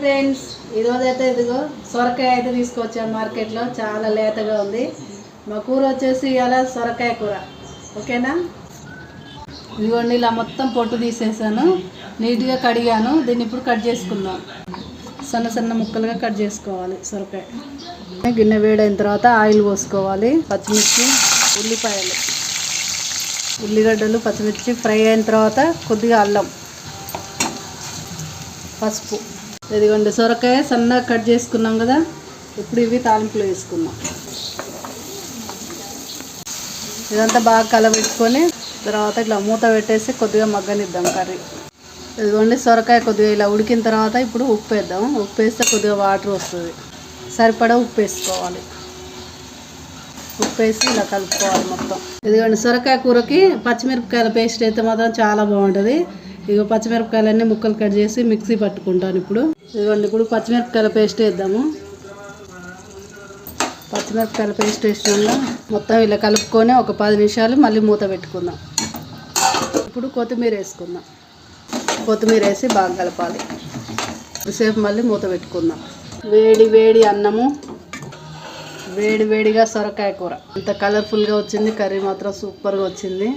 Friends ఈరోజు అయితే ఇదిగో సొరకాయ అయితే తీసుకొచ్చాను మార్కెట్లో. చాలా లేతగా ఉంది. మా కూర వచ్చేసి ఇలా సొరకాయ కూర. ఓకేనా? ఇదిగోండి ఇలా మొత్తం పొట్టు తీసేసాను. నీట్గా కడిగాను. దీన్ని ఇప్పుడు కట్ చేసుకుందాం. సన్న సన్న ముక్కలుగా కట్ చేసుకోవాలి సొరకాయ. గిన్నె వేడైన తర్వాత ఆయిల్ పోసుకోవాలి. పచ్చిమిర్చి ఉల్లిపాయలు ఉల్లిగడ్డలు పచ్చిమిర్చి ఫ్రై అయిన తర్వాత కొద్దిగా అల్లం పసుపు. ఇదిగోండి సొరకాయ సన్నగా కట్ చేసుకున్నాం కదా ఇప్పుడు ఇవి తాలింపులో వేసుకున్నాం ఇదంతా బాగా కలబెట్టుకొని తర్వాత ఇట్లా మూత పెట్టేసి కొద్దిగా మగ్గనిద్దాం కర్రీ. ఇదిగోండి సొరకాయ కొద్దిగా ఇలా ఉడికిన తర్వాత ఇప్పుడు ఉప్పు వేద్దాం. ఉప్పు వేస్తే కొద్దిగా వాటర్ వస్తుంది. సరిపడా ఉప్పు వేసుకోవాలి. ఉప్పు వేసి ఇలా కలుపుకోవాలి మొత్తం. ఇదిగోండి సొరకాయ కూరకి పచ్చిమిరపకాయల పేస్ట్ అయితే మాత్రం చాలా బాగుంటుంది. ఇక పచ్చిమిరపకాయలన్నీ ముక్కలు కట్ చేసి మిక్సీ పట్టుకుంటాను ఇప్పుడు. ఇదిగోండి ఇప్పుడు పచ్చిమిరపకాయల పేస్ట్ వేద్దాము. పచ్చిమిరపకాయల పేస్ట్ వేసినాక మొత్తం ఇలా కలుపుకొని ఒక పది నిమిషాలు మళ్ళీ మూత పెట్టుకుందాం. ఇప్పుడు కొత్తిమీర వేసుకుందాం. కొత్తిమీర వేసి బాగా కలపాలి. సేపు మళ్ళీ మూత పెట్టుకుందాం. వేడి వేడి అన్నము. వేడి వేడిగా సొరకాయ కూర. అంత కలర్ఫుల్గా వచ్చింది కర్రీ మాత్రం సూపర్గా వచ్చింది.